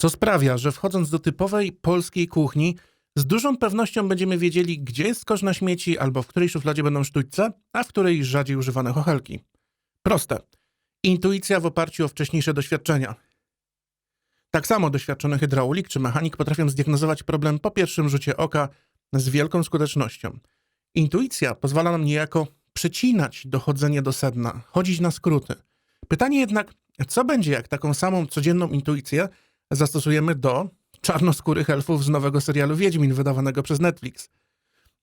Co sprawia, że wchodząc do typowej polskiej kuchni, z dużą pewnością będziemy wiedzieli, gdzie jest kosz na śmieci, albo w której szufladzie będą sztućce, a w której rzadziej używane chochelki. Proste. Intuicja w oparciu o wcześniejsze doświadczenia. Tak samo doświadczony hydraulik czy mechanik potrafią zdiagnozować problem po pierwszym rzucie oka z wielką skutecznością. Intuicja pozwala nam niejako przecinać dochodzenie do sedna, chodzić na skróty. Pytanie jednak, co będzie, jak taką samą codzienną intuicję zastosujemy do czarnoskórych elfów z nowego serialu Wiedźmin wydawanego przez Netflix.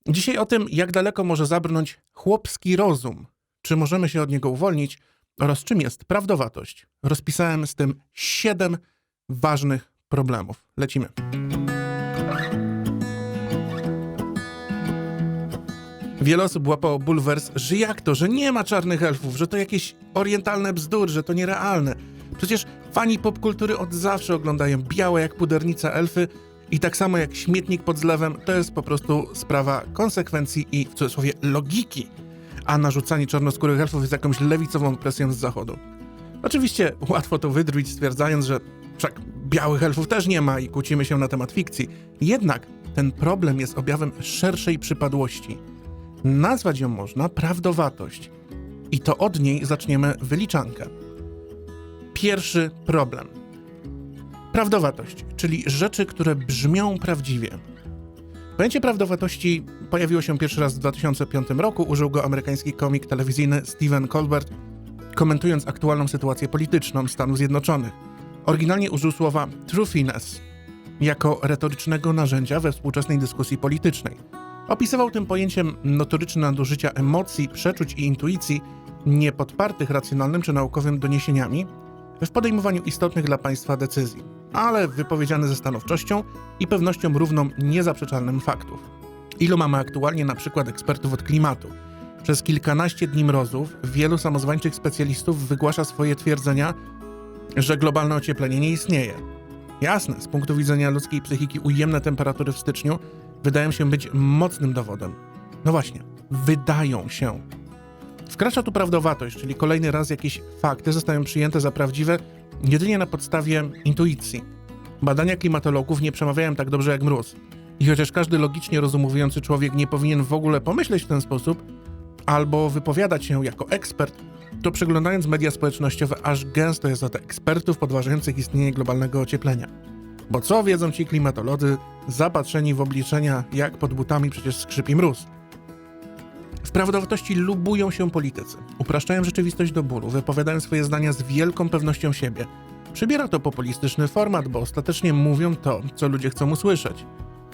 Dzisiaj o tym, jak daleko może zabrnąć chłopski rozum, czy możemy się od niego uwolnić oraz czym jest prawdowatość. Rozpisałem z tym siedem ważnych problemów. Lecimy. Wiele osób łapało bulwers, że jak to, że nie ma czarnych elfów, że to jakieś orientalne bzdury, że to nierealne. Przecież fani popkultury od zawsze oglądają białe jak pudernica elfy i tak samo jak śmietnik pod zlewem, to jest po prostu sprawa konsekwencji i w cudzysłowie logiki, a narzucanie czarnoskórych elfów jest jakąś lewicową presją z zachodu. Oczywiście łatwo to wydruć stwierdzając, że wszak białych elfów też nie ma i kłócimy się na temat fikcji. Jednak ten problem jest objawem szerszej przypadłości. Nazwać ją można prawdowatość. I to od niej zaczniemy wyliczankę. Pierwszy problem. Prawdowatość, czyli rzeczy, które brzmią prawdziwie. Pojęcie prawdowatości pojawiło się pierwszy raz w 2005 roku. Użył go amerykański komik telewizyjny Stephen Colbert, komentując aktualną sytuację polityczną Stanów Zjednoczonych. Oryginalnie użył słowa truthiness jako retorycznego narzędzia we współczesnej dyskusji politycznej. Opisywał tym pojęciem notoryczne nadużycia emocji, przeczuć i intuicji, niepodpartych racjonalnym czy naukowym doniesieniami, w podejmowaniu istotnych dla państwa decyzji, ale wypowiedziane ze stanowczością i pewnością równą niezaprzeczalnym faktów. Ilu mamy aktualnie na przykład ekspertów od klimatu? Przez kilkanaście dni mrozów wielu samozwańczych specjalistów wygłasza swoje twierdzenia, że globalne ocieplenie nie istnieje. Jasne, z punktu widzenia ludzkiej psychiki ujemne temperatury w styczniu wydają się być mocnym dowodem. No właśnie, wydają się. Wkracza tu prawdowatość, czyli kolejny raz jakieś fakty zostają przyjęte za prawdziwe jedynie na podstawie intuicji. Badania klimatologów nie przemawiają tak dobrze jak mróz. I chociaż każdy logicznie rozumowujący człowiek nie powinien w ogóle pomyśleć w ten sposób, albo wypowiadać się jako ekspert, to przeglądając media społecznościowe, aż gęsto jest od ekspertów podważających istnienie globalnego ocieplenia. Bo co wiedzą ci klimatolodzy, zapatrzeni w obliczenia, jak pod butami przecież skrzypi mróz? W prawdowatości lubują się politycy, upraszczają rzeczywistość do bólu, wypowiadają swoje zdania z wielką pewnością siebie. Przybiera to populistyczny format, bo ostatecznie mówią to, co ludzie chcą usłyszeć.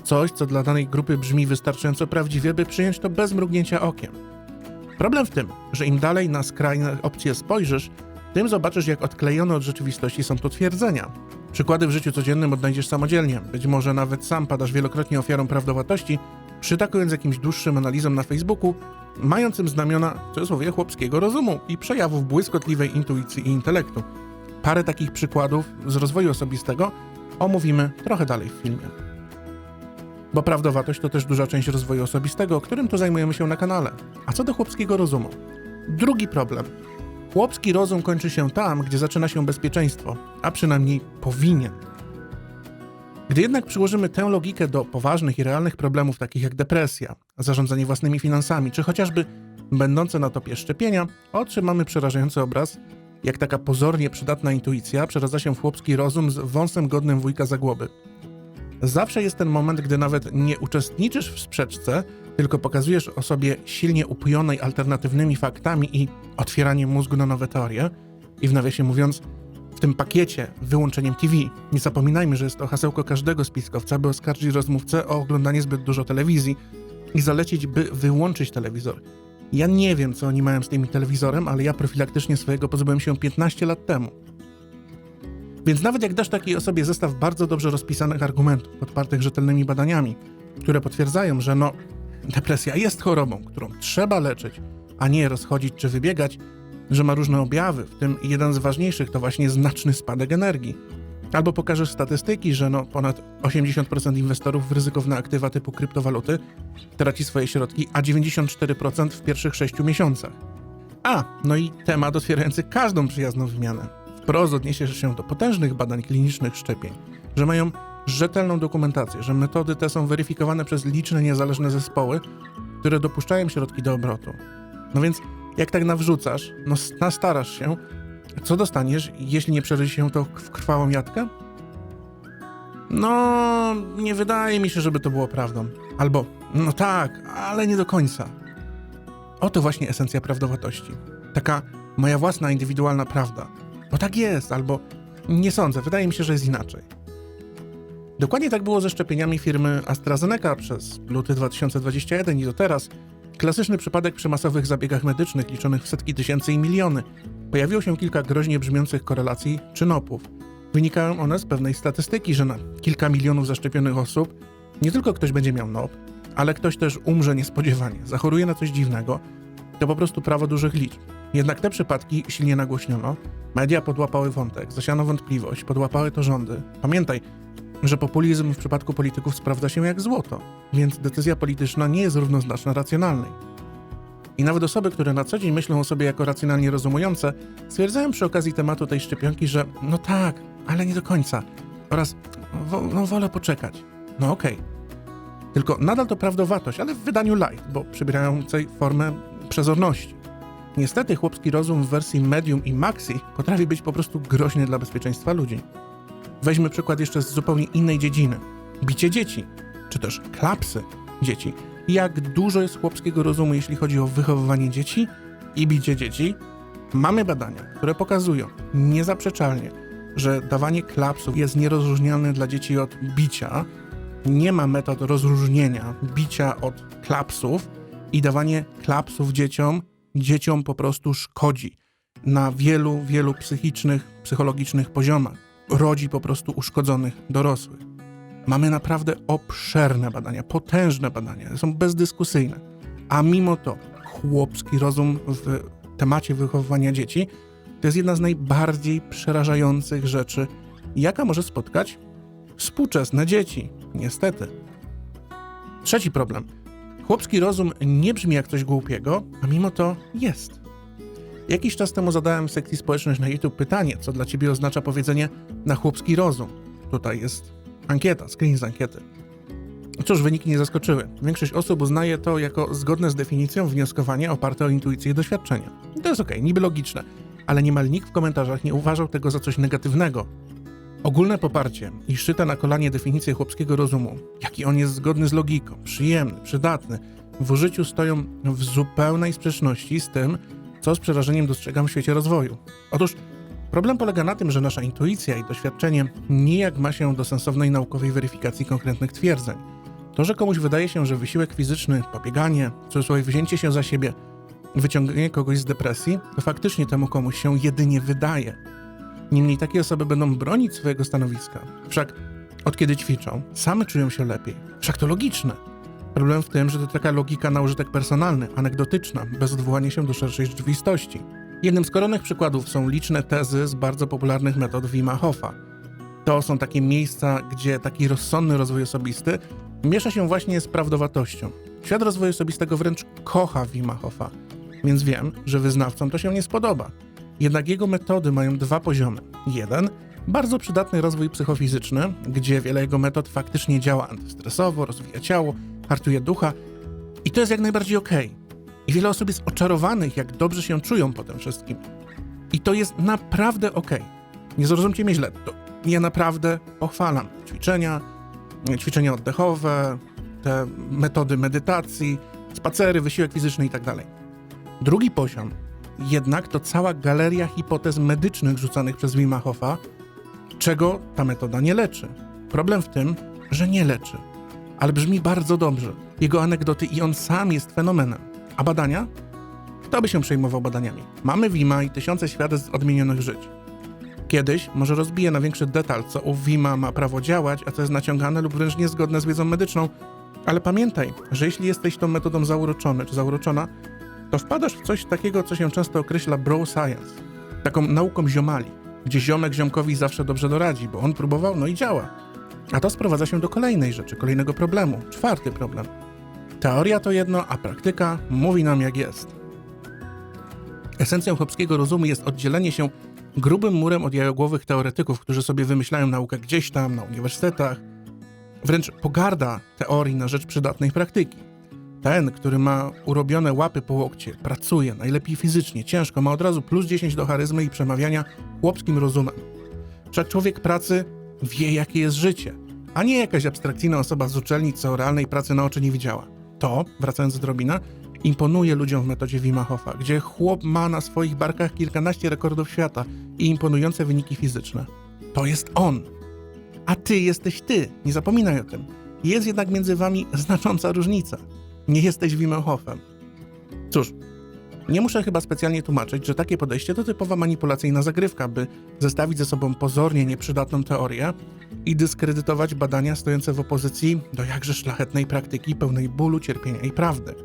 Coś, co dla danej grupy brzmi wystarczająco prawdziwie, by przyjąć to bez mrugnięcia okiem. Problem w tym, że im dalej na skrajne opcje spojrzysz, tym zobaczysz, jak odklejone od rzeczywistości są potwierdzenia. Przykłady w życiu codziennym odnajdziesz samodzielnie. Być może nawet sam padasz wielokrotnie ofiarą prawdowatości, przytakując jakimś dłuższym analizom na Facebooku, mającym znamiona, w cudzysłowie, chłopskiego rozumu i przejawów błyskotliwej intuicji i intelektu. Parę takich przykładów z rozwoju osobistego omówimy trochę dalej w filmie. Bo prawdowatość to też duża część rozwoju osobistego, którym tu zajmujemy się na kanale. A co do chłopskiego rozumu? Drugi problem. Chłopski rozum kończy się tam, gdzie zaczyna się bezpieczeństwo, a przynajmniej powinien. Gdy jednak przyłożymy tę logikę do poważnych i realnych problemów takich jak depresja, zarządzanie własnymi finansami, czy chociażby będące na topie szczepienia, otrzymamy przerażający obraz, jak taka pozornie przydatna intuicja przeradza się w chłopski rozum z wąsem godnym wujka za głowy. Zawsze jest ten moment, gdy nawet nie uczestniczysz w sprzeczce, tylko pokazujesz osobie silnie upojonej alternatywnymi faktami i otwieraniem mózgu na nowe teorie. I w nawiasie mówiąc, tym pakiecie wyłączeniem TV. Nie zapominajmy, że jest to hasełko każdego spiskowca, by oskarżyć rozmówcę o oglądanie zbyt dużo telewizji i zalecić, by wyłączyć telewizor. Ja nie wiem, co oni mają z tym telewizorem, ale ja profilaktycznie swojego pozbyłem się 15 lat temu. Więc nawet jak dasz takiej osobie zestaw bardzo dobrze rozpisanych argumentów, podpartych rzetelnymi badaniami, które potwierdzają, że no, depresja jest chorobą, którą trzeba leczyć, a nie rozchodzić czy wybiegać, że ma różne objawy, w tym jeden z ważniejszych to właśnie znaczny spadek energii. Albo pokażesz statystyki, że no ponad 80% inwestorów w ryzykowne aktywa typu kryptowaluty traci swoje środki, a 94% w pierwszych 6 miesiącach. A, no i temat otwierający każdą przyjazną wymianę. Wprost odniesiesz się do potężnych badań klinicznych szczepień. że mają rzetelną dokumentację, że metody te są weryfikowane przez liczne niezależne zespoły, które dopuszczają środki do obrotu. No więc jak tak nawrzucasz, no nastarasz się, co dostaniesz, jeśli nie przerodzi się to w krwawą jatkę? No, nie wydaje mi się, żeby to było prawdą. Albo, no tak, ale nie do końca. Oto właśnie esencja prawdowatości. Taka moja własna, indywidualna prawda. Bo tak jest, albo nie sądzę, wydaje mi się, że jest inaczej. Dokładnie tak było ze szczepieniami firmy AstraZeneca przez luty 2021 i do teraz. Klasyczny przypadek przy masowych zabiegach medycznych liczonych w setki tysięcy i miliony. Pojawiło się kilka groźnie brzmiących korelacji czynopów. Wynikają one z pewnej statystyki, że na kilka milionów zaszczepionych osób nie tylko ktoś będzie miał NOP, ale ktoś też umrze niespodziewanie, zachoruje na coś dziwnego. To po prostu prawo dużych liczb. Jednak te przypadki silnie nagłośniono, media podłapały wątek, zasiano wątpliwość, podłapały to rządy. Pamiętaj, że populizm w przypadku polityków sprawdza się jak złoto, więc decyzja polityczna nie jest równoznaczna racjonalnej. I nawet osoby, które na co dzień myślą o sobie jako racjonalnie rozumujące, stwierdzają przy okazji tematu tej szczepionki, że no tak, ale nie do końca. Oraz wo, no wolę poczekać. No okej. Tylko nadal to prawdowatość, ale w wydaniu light, bo przybierającej formę przezorności. Niestety chłopski rozum w wersji medium i maxi potrafi być po prostu groźny dla bezpieczeństwa ludzi. Weźmy przykład jeszcze z zupełnie innej dziedziny. Bicie dzieci, czy też klapsy dzieci. Jak dużo jest chłopskiego rozumu, jeśli chodzi o wychowywanie dzieci i bicie dzieci? Mamy badania, które pokazują niezaprzeczalnie, że dawanie klapsów jest nierozróżnialne dla dzieci od bicia. Nie ma metod rozróżnienia bicia od klapsów i dawanie klapsów dzieciom, dzieciom po prostu szkodzi na wielu, wielu psychicznych, psychologicznych poziomach. Rodzi po prostu uszkodzonych dorosłych. Mamy naprawdę obszerne badania, potężne badania, są bezdyskusyjne. A mimo to chłopski rozum w temacie wychowywania dzieci to jest jedna z najbardziej przerażających rzeczy, jaka może spotkać współczesne dzieci. Niestety. Trzeci problem. Chłopski rozum nie brzmi jak coś głupiego, a mimo to jest. Jakiś czas temu zadałem sekcji społecznej na YouTube pytanie, co dla ciebie oznacza powiedzenie na chłopski rozum. Tutaj jest ankieta, screen z ankiety. Cóż, wyniki nie zaskoczyły. Większość osób uznaje to jako zgodne z definicją wnioskowanie oparte o intuicję i doświadczenie. To jest okej, niby logiczne, ale niemal nikt w komentarzach nie uważał tego za coś negatywnego. Ogólne poparcie i szczyta na kolanie definicję chłopskiego rozumu, jaki on jest zgodny z logiką, przyjemny, przydatny, w użyciu stoją w zupełnej sprzeczności z tym, co z przerażeniem dostrzegam w świecie rozwoju. Otóż problem polega na tym, że nasza intuicja i doświadczenie nijak ma się do sensownej naukowej weryfikacji konkretnych twierdzeń. To, że komuś wydaje się, że wysiłek fizyczny, pobieganie, cudzysłowie wzięcie się za siebie, wyciągnięcie kogoś z depresji, to faktycznie temu komuś się jedynie wydaje. Niemniej takie osoby będą bronić swojego stanowiska. Wszak od kiedy ćwiczą, same czują się lepiej. Wszak to logiczne. Problem w tym, że to taka logika na użytek personalny, anegdotyczna, bez odwołania się do szerszej rzeczywistości. Jednym z koronnych przykładów są liczne tezy z bardzo popularnych metod Wima Hofa. To są takie miejsca, gdzie taki rozsądny rozwój osobisty miesza się właśnie z prawdowatością. Świat rozwoju osobistego wręcz kocha Wima Hofa, więc wiem, że wyznawcom to się nie spodoba. Jednak jego metody mają dwa poziomy. Jeden, bardzo przydatny rozwój psychofizyczny, gdzie wiele jego metod faktycznie działa antystresowo, rozwija ciało, hartuje ducha i to jest jak najbardziej okej. I wiele osób jest oczarowanych, jak dobrze się czują po tym wszystkim. I to jest naprawdę okej. Nie zrozumcie mnie źle, to ja naprawdę pochwalam ćwiczenia, ćwiczenia oddechowe, te metody medytacji, spacery, wysiłek fizyczny itd. Drugi poziom jednak to cała galeria hipotez medycznych rzucanych przez Wima Hofa, czego ta metoda nie leczy. Problem w tym, że nie leczy, ale brzmi bardzo dobrze. Jego anegdoty i on sam jest fenomenem. A badania? Kto by się przejmował badaniami? Mamy Wima i tysiące świadectw odmienionych żyć. Kiedyś może rozbiję na większy detal, co u Wima ma prawo działać, a co jest naciągane lub wręcz niezgodne z wiedzą medyczną, ale pamiętaj, że jeśli jesteś tą metodą zauroczony czy zauroczona, to wpadasz w coś takiego, co się często określa bro science. Taką nauką ziomali, gdzie ziomek ziomkowi zawsze dobrze doradzi, bo on próbował, no i działa. A to sprowadza się do kolejnej rzeczy, kolejnego problemu. Czwarty problem. Teoria to jedno, a praktyka mówi nam jak jest. Esencją chłopskiego rozumu jest oddzielenie się grubym murem od jajogłowych teoretyków, którzy sobie wymyślają naukę gdzieś tam, na uniwersytetach. Wręcz pogarda teorii na rzecz przydatnej praktyki. Ten, który ma urobione łapy po łokcie, pracuje, najlepiej fizycznie, ciężko, ma od razu plus 10 do charyzmy i przemawiania chłopskim rozumem. Wszak człowiek pracy wie, jakie jest życie, a nie jakaś abstrakcyjna osoba z uczelni, co realnej pracy na oczy nie widziała. To, wracając do drobina, imponuje ludziom w metodzie Wima Hofa, gdzie chłop ma na swoich barkach kilkanaście rekordów świata i imponujące wyniki fizyczne. To jest on. A ty jesteś ty, nie zapominaj o tym. Jest jednak między wami znacząca różnica. Nie jesteś Wimem Hofem. Cóż, nie muszę chyba specjalnie tłumaczyć, że takie podejście to typowa manipulacyjna zagrywka, by zestawić ze sobą pozornie nieprzydatną teorię i dyskredytować badania stojące w opozycji do jakże szlachetnej praktyki pełnej bólu, cierpienia i prawdy.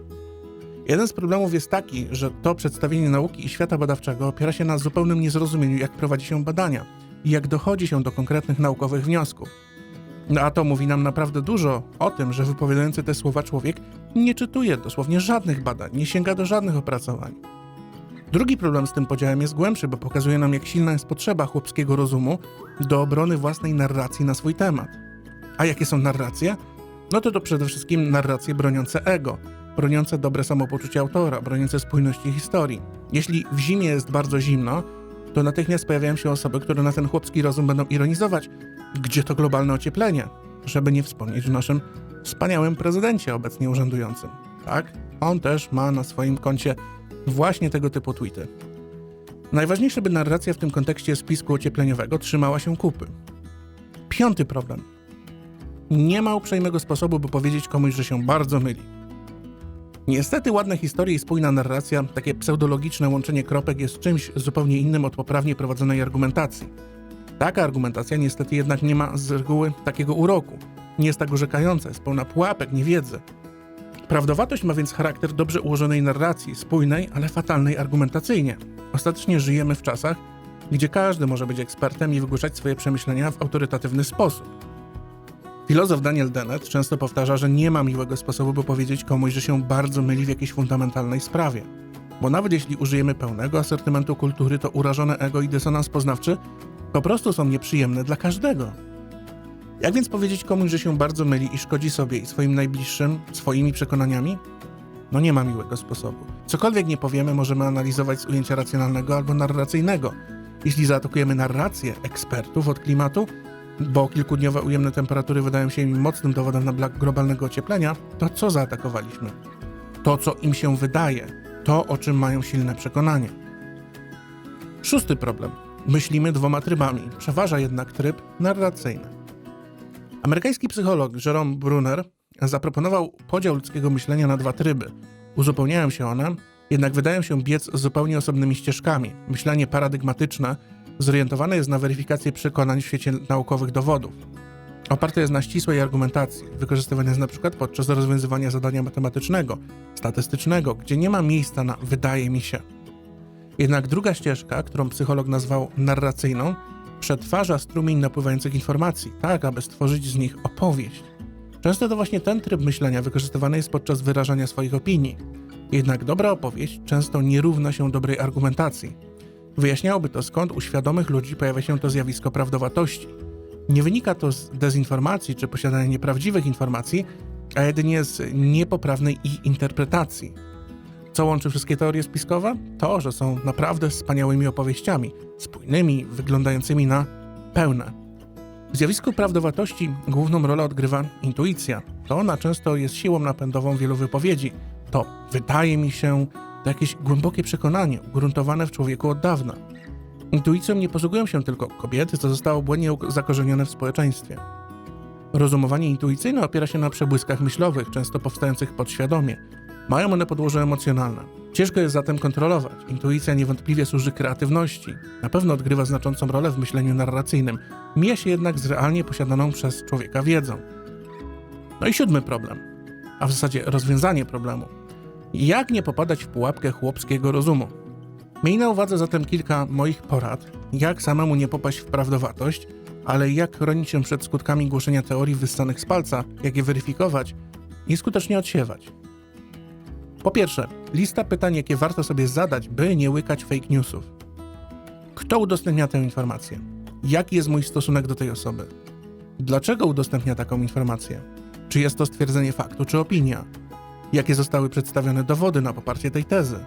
Jeden z problemów jest taki, że to przedstawienie nauki i świata badawczego opiera się na zupełnym niezrozumieniu, jak prowadzi się badania i jak dochodzi się do konkretnych naukowych wniosków. No a to mówi nam naprawdę dużo o tym, że wypowiadający te słowa człowiek nie czytuje dosłownie żadnych badań, nie sięga do żadnych opracowań. Drugi problem z tym podziałem jest głębszy, bo pokazuje nam, jak silna jest potrzeba chłopskiego rozumu do obrony własnej narracji na swój temat. A jakie są narracje? No to to przede wszystkim narracje broniące ego, broniące dobre samopoczucie autora, broniące spójności historii. Jeśli w zimie jest bardzo zimno, to natychmiast pojawiają się osoby, które na ten chłopski rozum będą ironizować. Gdzie to globalne ocieplenie? Żeby nie wspomnieć o naszym wspaniałym prezydencie obecnie urzędującym. Tak? On też ma na swoim koncie właśnie tego typu tweety. Najważniejsze, by narracja w tym kontekście spisku ociepleniowego trzymała się kupy. Piąty problem. Nie ma uprzejmego sposobu, by powiedzieć komuś, że się bardzo myli. Niestety ładne historie i spójna narracja, takie pseudologiczne łączenie kropek jest czymś zupełnie innym od poprawnie prowadzonej argumentacji. Taka argumentacja niestety jednak nie ma z reguły takiego uroku. Nie jest tak urzekająca, jest pełna pułapek, niewiedzy. Prawdowatość ma więc charakter dobrze ułożonej narracji, spójnej, ale fatalnej argumentacyjnie. Ostatecznie żyjemy w czasach, gdzie każdy może być ekspertem i wygłuszać swoje przemyślenia w autorytatywny sposób. Filozof Daniel Dennett często powtarza, że nie ma miłego sposobu, by powiedzieć komuś, że się bardzo myli w jakiejś fundamentalnej sprawie. Bo nawet jeśli użyjemy pełnego asortymentu kultury, to urażone ego i dysonans poznawczy po prostu są nieprzyjemne dla każdego. Jak więc powiedzieć komuś, że się bardzo myli i szkodzi sobie i swoim najbliższym, swoimi przekonaniami? No nie ma miłego sposobu. Cokolwiek nie powiemy, możemy analizować z ujęcia racjonalnego albo narracyjnego. Jeśli zaatakujemy narrację ekspertów od klimatu, bo kilkudniowe ujemne temperatury wydają się im mocnym dowodem na globalnego ocieplenia, to co zaatakowaliśmy? To, co im się wydaje, to, o czym mają silne przekonanie. Szósty problem. Myślimy dwoma trybami, przeważa jednak tryb narracyjny. Amerykański psycholog Jerome Brunner zaproponował podział ludzkiego myślenia na dwa tryby. Uzupełniają się one, jednak wydają się biec zupełnie osobnymi ścieżkami. Myślenie paradygmatyczne zorientowane jest na weryfikację przekonań w świecie naukowych dowodów. Oparte jest na ścisłej argumentacji, wykorzystywane jest np. podczas rozwiązywania zadania matematycznego, statystycznego, gdzie nie ma miejsca na wydaje mi się. Jednak druga ścieżka, którą psycholog nazwał narracyjną, przetwarza strumień napływających informacji, tak aby stworzyć z nich opowieść. Często to właśnie ten tryb myślenia wykorzystywany jest podczas wyrażania swoich opinii. Jednak dobra opowieść często nie równa się dobrej argumentacji. Wyjaśniałoby to, skąd u świadomych ludzi pojawia się to zjawisko prawdowatości. Nie wynika to z dezinformacji czy posiadania nieprawdziwych informacji, a jedynie z niepoprawnej ich interpretacji. Co łączy wszystkie teorie spiskowe? To, że są naprawdę wspaniałymi opowieściami, spójnymi, wyglądającymi na pełne. W zjawisku prawdowatości główną rolę odgrywa intuicja. To ona często jest siłą napędową wielu wypowiedzi. To wydaje mi się, to jakieś głębokie przekonanie, ugruntowane w człowieku od dawna. Intuicją nie posługują się tylko kobiety, co zostało błędnie zakorzenione w społeczeństwie. Rozumowanie intuicyjne opiera się na przebłyskach myślowych, często powstających podświadomie. Mają one podłoże emocjonalne. Ciężko jest zatem kontrolować. Intuicja niewątpliwie służy kreatywności. Na pewno odgrywa znaczącą rolę w myśleniu narracyjnym. Mija się jednak z realnie posiadaną przez człowieka wiedzą. No i siódmy problem, a w zasadzie rozwiązanie problemu. Jak nie popadać w pułapkę chłopskiego rozumu? Miej na uwadze zatem kilka moich porad, jak samemu nie popaść w prawdowatość, ale jak chronić się przed skutkami głoszenia teorii wyssanych z palca, jak je weryfikować i skutecznie odsiewać. Po pierwsze, lista pytań, jakie warto sobie zadać, by nie łykać fake newsów. Kto udostępnia tę informację? Jaki jest mój stosunek do tej osoby? Dlaczego udostępnia taką informację? Czy jest to stwierdzenie faktu, czy opinia? Jakie zostały przedstawione dowody na poparcie tej tezy?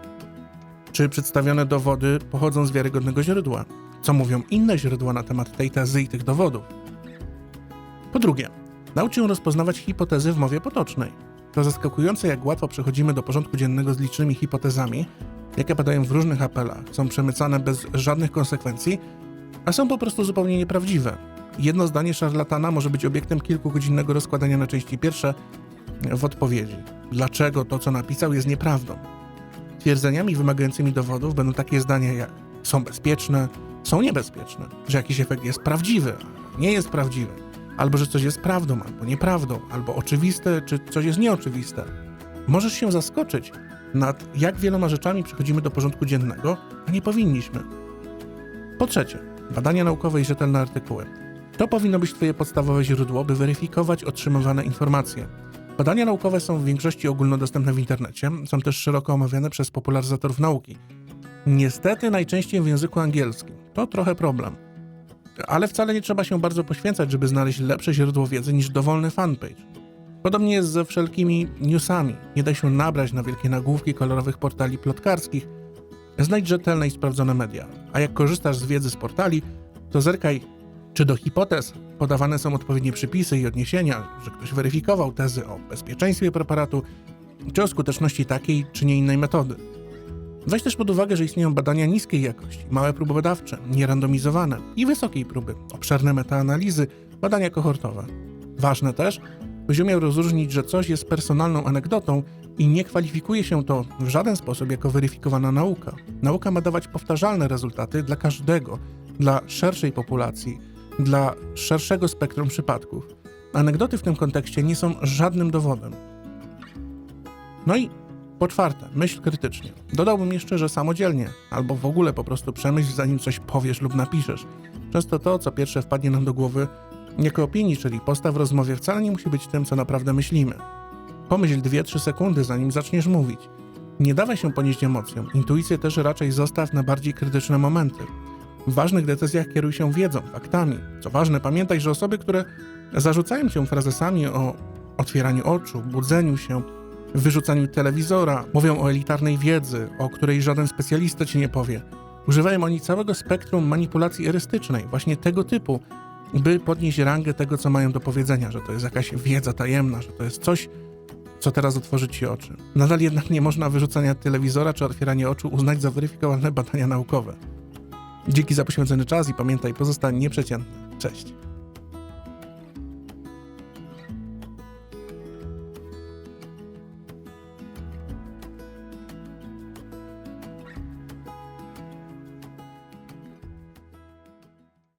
Czy przedstawione dowody pochodzą z wiarygodnego źródła? Co mówią inne źródła na temat tej tezy i tych dowodów? Po drugie, naucz się rozpoznawać hipotezy w mowie potocznej. To zaskakujące, jak łatwo przechodzimy do porządku dziennego z licznymi hipotezami, jakie padają w różnych apelach, są przemycane bez żadnych konsekwencji, a są po prostu zupełnie nieprawdziwe. Jedno zdanie szarlatana może być obiektem kilkugodzinnego rozkładania na części pierwsze w odpowiedzi. Dlaczego to, co napisał, jest nieprawdą? Twierdzeniami wymagającymi dowodów będą takie zdania jak są bezpieczne, są niebezpieczne, że jakiś efekt jest prawdziwy, nie jest prawdziwy, albo że coś jest prawdą, albo nieprawdą, albo oczywiste, czy coś jest nieoczywiste. Możesz się zaskoczyć nad jak wieloma rzeczami przechodzimy do porządku dziennego, a nie powinniśmy. Po trzecie, badania naukowe i rzetelne artykuły. To powinno być Twoje podstawowe źródło, by weryfikować otrzymywane informacje. Badania naukowe są w większości ogólnodostępne w internecie, są też szeroko omawiane przez popularyzatorów nauki. Niestety najczęściej w języku angielskim. To trochę problem. Ale wcale nie trzeba się bardzo poświęcać, żeby znaleźć lepsze źródło wiedzy niż dowolny fanpage. Podobnie jest ze wszelkimi newsami. Nie da się nabrać na wielkie nagłówki kolorowych portali plotkarskich. Znajdź rzetelne i sprawdzone media. A jak korzystasz z wiedzy z portali, to zerkaj, czy do hipotez podawane są odpowiednie przypisy i odniesienia, że ktoś weryfikował tezy o bezpieczeństwie preparatu, czy o skuteczności takiej czy nie innej metody. Weź też pod uwagę, że istnieją badania niskiej jakości, małe próby badawcze, nierandomizowane i wysokiej próby, obszerne metaanalizy, badania kohortowe. Ważne też, byś umiał rozróżnić, że coś jest personalną anegdotą i nie kwalifikuje się to w żaden sposób jako weryfikowana nauka. Nauka ma dawać powtarzalne rezultaty dla każdego, dla szerszej populacji, dla szerszego spektrum przypadków. Anegdoty w tym kontekście nie są żadnym dowodem. No i po czwarte, myśl krytycznie. Dodałbym jeszcze, że samodzielnie, albo w ogóle po prostu przemyśl, zanim coś powiesz lub napiszesz. Często to, co pierwsze wpadnie nam do głowy, jako opinii, czyli postaw w rozmowie, wcale nie musi być tym, co naprawdę myślimy. Pomyśl 2-3 sekundy, zanim zaczniesz mówić. Nie dawaj się ponieść emocjom. Intuicję też raczej zostaw na bardziej krytyczne momenty. W ważnych decyzjach kieruj się wiedzą, faktami. Co ważne, pamiętaj, że osoby, które zarzucają cię frazesami o otwieraniu oczu, budzeniu się, wyrzucaniu telewizora, mówią o elitarnej wiedzy, o której żaden specjalista ci nie powie. Używają oni całego spektrum manipulacji erystycznej, właśnie tego typu, by podnieść rangę tego, co mają do powiedzenia, że to jest jakaś wiedza tajemna, że to jest coś, co teraz otworzy ci oczy. Nadal jednak nie można wyrzucania telewizora czy otwierania oczu uznać za weryfikowalne badania naukowe. Dzięki za poświęcony czas i pamiętaj, pozostań nieprzeciętny. Cześć.